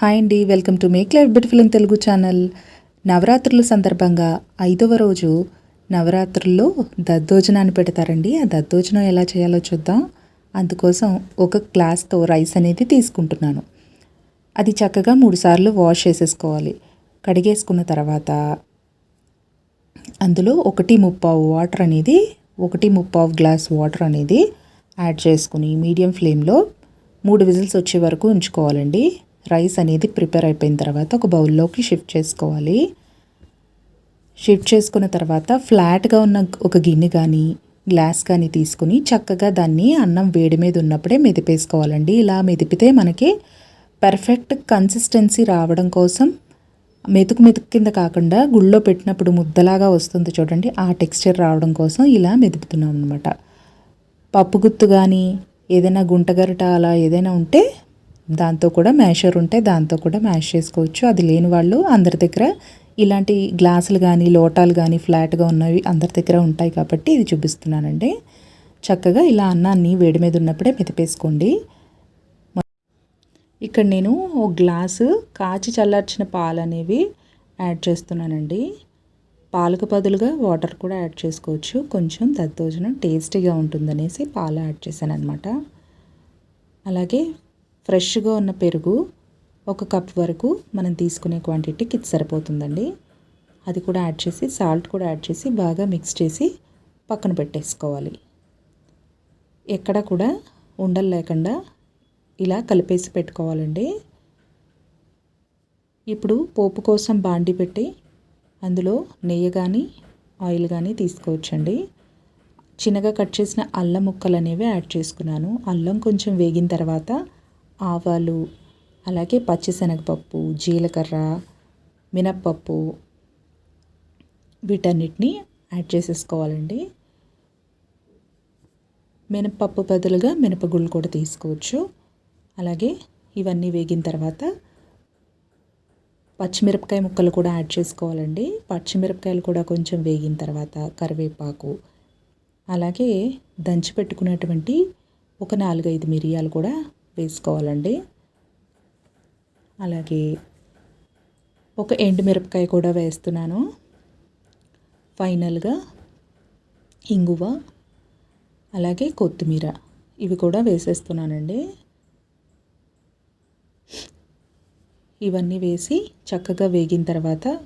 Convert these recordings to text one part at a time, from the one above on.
Hi అండి welcome to make life beautiful in Telugu channel. నవరాత్రుల సందర్భంగా ఐదవ రోజు నవరాత్రుల్లో దద్దోజనాన్ని పెడతారండి. ఆ దద్దోజనం ఎలా చేయాలో చూద్దాం. అందుకోసం ఒక గ్లాస్తో రైస్ అనేది తీసుకుంటున్నాను. అది చక్కగా మూడుసార్లు వాష్ చేసేసుకోవాలి. కడిగేసుకున్న తర్వాత అందులో ఒకటి ముప్పావు వాటర్ అనేది ఒకటి ముప్పావు గ్లాస్ వాటర్ అనేది యాడ్ చేసుకుని మీడియం ఫ్లేమ్లో మూడు విజిల్స్ వచ్చే వరకు ఉంచుకోవాలండి. రైస్ అనేది ప్రిపేర్ అయిపోయిన తర్వాత ఒక బౌల్లోకి షిఫ్ట్ చేసుకోవాలి. షిఫ్ట్ చేసుకున్న తర్వాత ఫ్లాట్గా ఉన్న ఒక గిన్నె కానీ గ్లాస్ కానీ తీసుకుని చక్కగా దాన్ని అన్నం వేడి మీద ఉన్నప్పుడే మెదిపేసుకోవాలండి. ఇలా మెదిపితే మనకి పర్ఫెక్ట్ కన్సిస్టెన్సీ రావడం కోసం మెతుకు మెతుకు కింద కాకుండా గుళ్ళో పెట్టినప్పుడు ముద్దలాగా వస్తుంది చూడండి. ఆ టెక్స్చర్ రావడం కోసం ఇలా మెదుపుతున్నాం అనమాట పప్పు గుత్తు కానీ ఏదైనా గుంటగరిట అలా ఏదైనా ఉంటే దాంతో కూడా మ్యాషర్ ఉంటే దాంతో కూడా మ్యాష్ చేసుకోవచ్చు. అది లేని వాళ్ళు అందరి దగ్గర ఇలాంటి గ్లాసులు కానీ లోటాలు కానీ ఫ్లాట్గా ఉన్నవి అందరి దగ్గర ఉంటాయి కాబట్టి ఇది చూపిస్తున్నానండి. చక్కగా ఇలా అన్నాన్ని వేడి మీద ఉన్నప్పుడే మెతిపేసుకోండి ఇక్కడ నేను ఒక గ్లాసు కాచి చల్లార్చిన పాలు అనేవి యాడ్ చేస్తున్నానండి. పాలకు బదులుగా వాటర్ కూడా యాడ్ చేసుకోవచ్చు. కొంచెం దద్దోజనం టేస్టీగా ఉంటుందనేసి పాలు యాడ్ చేశాను అనమాట అలాగే ఫ్రెష్గా ఉన్న పెరుగు ఒక కప్ వరకు మనం తీసుకునే క్వాంటిటీకి ఇది సరిపోతుందండి. అది కూడా యాడ్ చేసి సాల్ట్ కూడా యాడ్ చేసి బాగా మిక్స్ చేసి పక్కన పెట్టేసుకోవాలి. ఎక్కడ కూడా ఉండలు లేకుండా ఇలా కలిపేసి పెట్టుకోవాలండి. ఇప్పుడు పోపు కోసం బాండి పెట్టి అందులో నెయ్యి కానీ ఆయిల్ కానీ తీసుకోవచ్చండి. చిన్నగా కట్ చేసిన అల్లం ముక్కలు అనేవి యాడ్ చేసుకున్నాను. అల్లం కొంచెం వేగిన తర్వాత ఆవాలు అలాగే పచ్చిశనగపప్పు జీలకర్ర మినప్పప్పు వీటన్నిటిని యాడ్ చేసేసుకోవాలండి. మినప్పప్పు బదులుగా మినపగుళ్ళు కూడా తీసుకోవచ్చు. అలాగే ఇవన్నీ వేగిన తర్వాత పచ్చిమిరపకాయ ముక్కలు కూడా యాడ్ చేసుకోవాలండి. పచ్చిమిరపకాయలు కూడా కొంచెం వేగిన తర్వాత కరివేపాకు అలాగే దంచి పెట్టుకున్నటువంటి ఒక నాలుగైదు మిరియాలు కూడా వేసుకోవాలండి. అలాగే ఒక ఎండుమిరపకాయ కూడా వేస్తున్నాను. ఫైనల్గా ఇంగువ అలాగే కొత్తిమీర ఇవి కూడా వేసేస్తున్నానండి. ఇవన్నీ వేసి చక్కగా వేగిన తర్వాత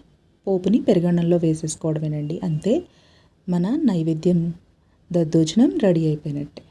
పోపుని పెరుగన్నంలో వేసేసుకోవడమేనండి. అంతే మన నైవేద్యం దద్దోజనం రెడీ అయిపోయినట్టే.